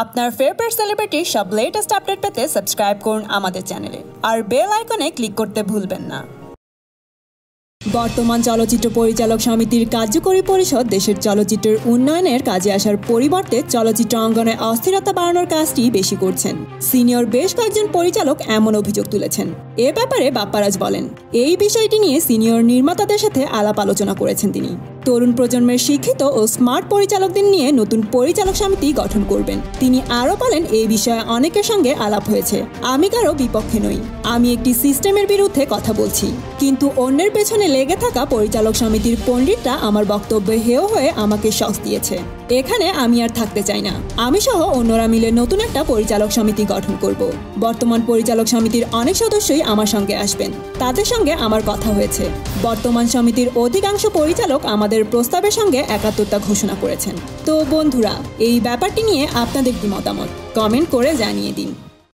আপনার ফেভারিট সেলিব্রিটির সব latest update পেতে সাবস্ক্রাইব করুন আমাদের চ্যানেলে আর বেল আইকনে ক্লিক করতে ভুলবেন না। বর্তমান চলচ্চিত্র পরিচালক সমিতির কার্যকরী পরিষদ দেশের চলচ্চিত্রের উন্নয়নের কাজে আসার পরিবর্তে চলচ্চিত্র অঙ্গনে অস্থিরতা বাড়ানোর কাজটি বেশি করছেন। সিনিয়র বেশ কয়েকজন পরিচালক এমন অভিযোগ তুলেছেন। এ ব্যাপারে বাপ্পারাজ বলেন, এই বিষয়টি নিয়ে সিনিয়র নির্মাতাদের সাথে আলাপ আলোচনা করেছেন তিনি। তরুণ প্রজন্মের শিক্ষিত ও স্মার্ট পরিচালকদের নিয়ে নতুন পরিচালক সমিতি গঠন করবেন। তিনি আরও বলেন এই বিষয়ে অনেকের সঙ্গে আলাপ হয়েছে। আমি কারও বিপক্ষে নই। আমি একটি সিস্টেমের বিরুদ্ধে কথা বলছি। কিন্তু অন্যের পেছনে লেগে থাকা পরিচালক সমিতির পণ্ডিতরা আমার বক্তব্যে হেয় হয়ে আমাকে শখ দিয়েছে। এখানে আমি আর থাকতে চাই না। আমি সহ অন্যরা মিলে নতুন একটা পরিচালক সমিতি গঠন করব। বর্তমান পরিচালক সমিতির অনেক সদস্যই আমার সঙ্গে আসবেন। তাদের সঙ্গে আমার কথা হয়েছে। বর্তমান সমিতির অধিকাংশ পরিচালক আমাদের প্রস্তাবের সঙ্গে একাত্মতা ঘোষণা করেছেন। তো বন্ধুরা, এই ব্যাপারটি নিয়ে আপনাদের কি মতামত? কমেন্ট করে জানিয়ে দিন।